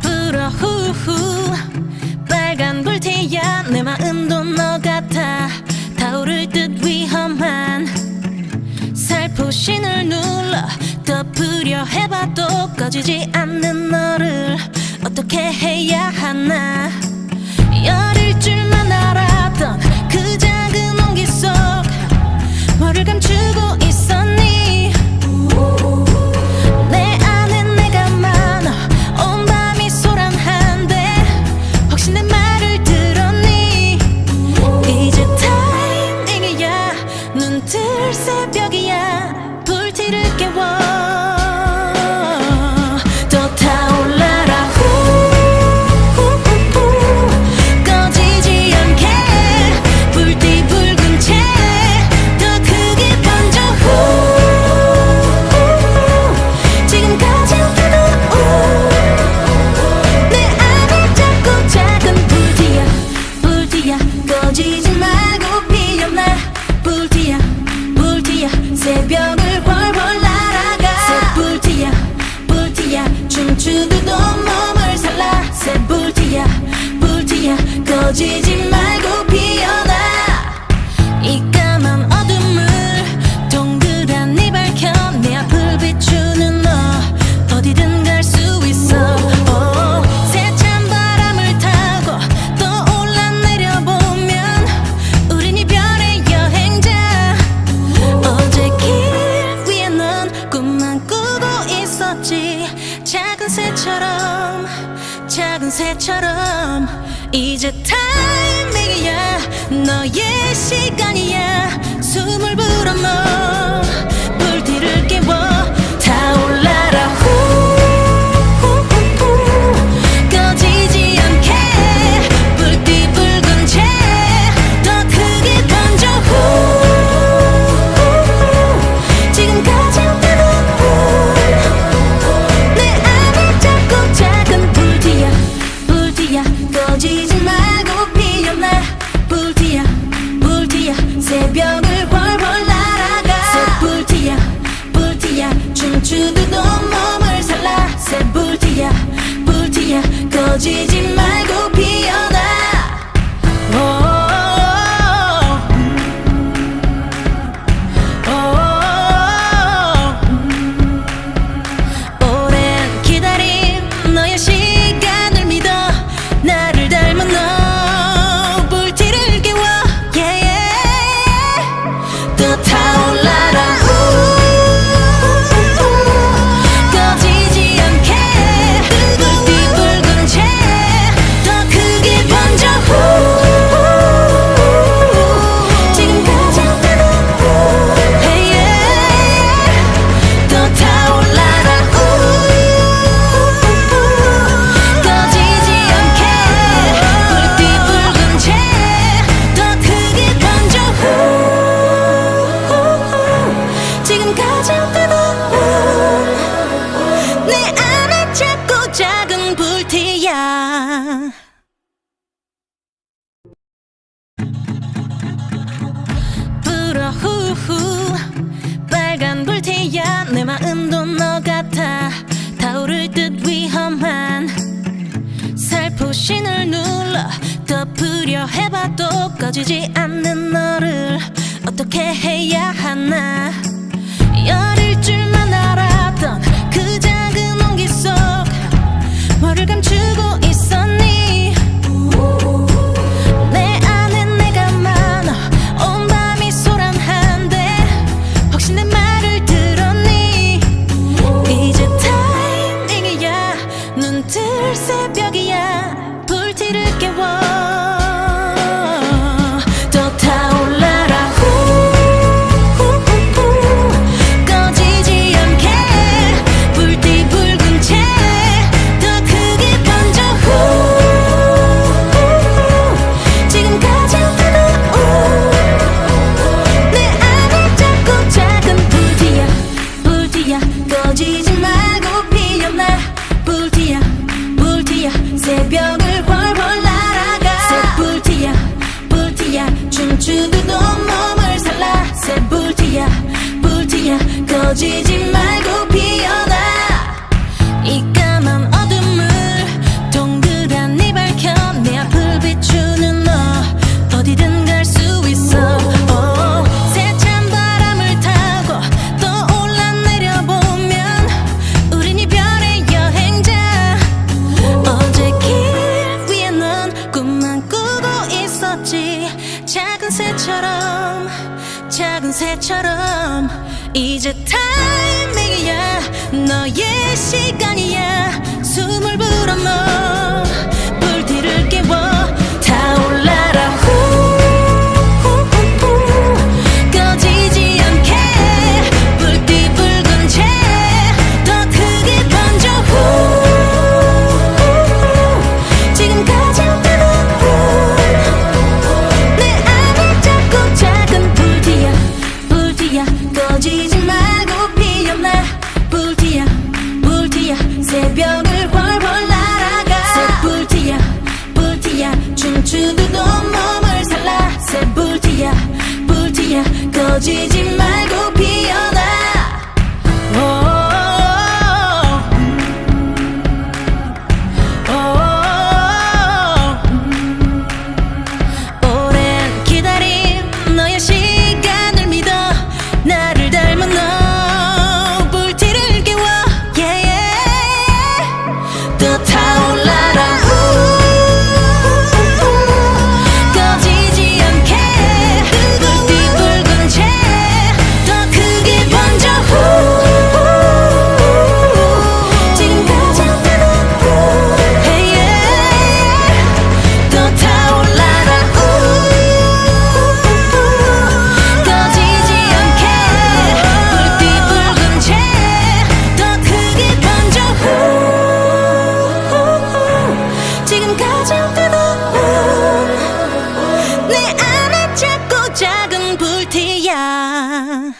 불어 후후 빨간 불태야 내 마음도 너 같아 타오를 듯 위험한 살포시 을 눌러 덮으려 해봐도 꺼지지 않는 너를 어떻게 해야 하나 열일 줄만 알았던 그 작은 온기 속 뭐를 감추고 글쎄 벽이야. 이제 타이밍이야. 너의 시간 DJ 가진 뜨거운 내 안에 작고 작은 불티야. 불어 후후. 빨간 불티야. 내 마음도 너 같아. 타오를 듯 위험한 살포시 널 눌러 덮으려 해봐도 꺼지지 않는 너를 어떻게 해야 하나. 열을 것처럼 이제 타이밍이야. 너의 시간이야. 숨을 불어넣어. 새벽을 훨훨 날아가. 새불티야 불티야 춤추는 온몸을 살라. 새불티야 불티야 꺼지지 말고 Ah.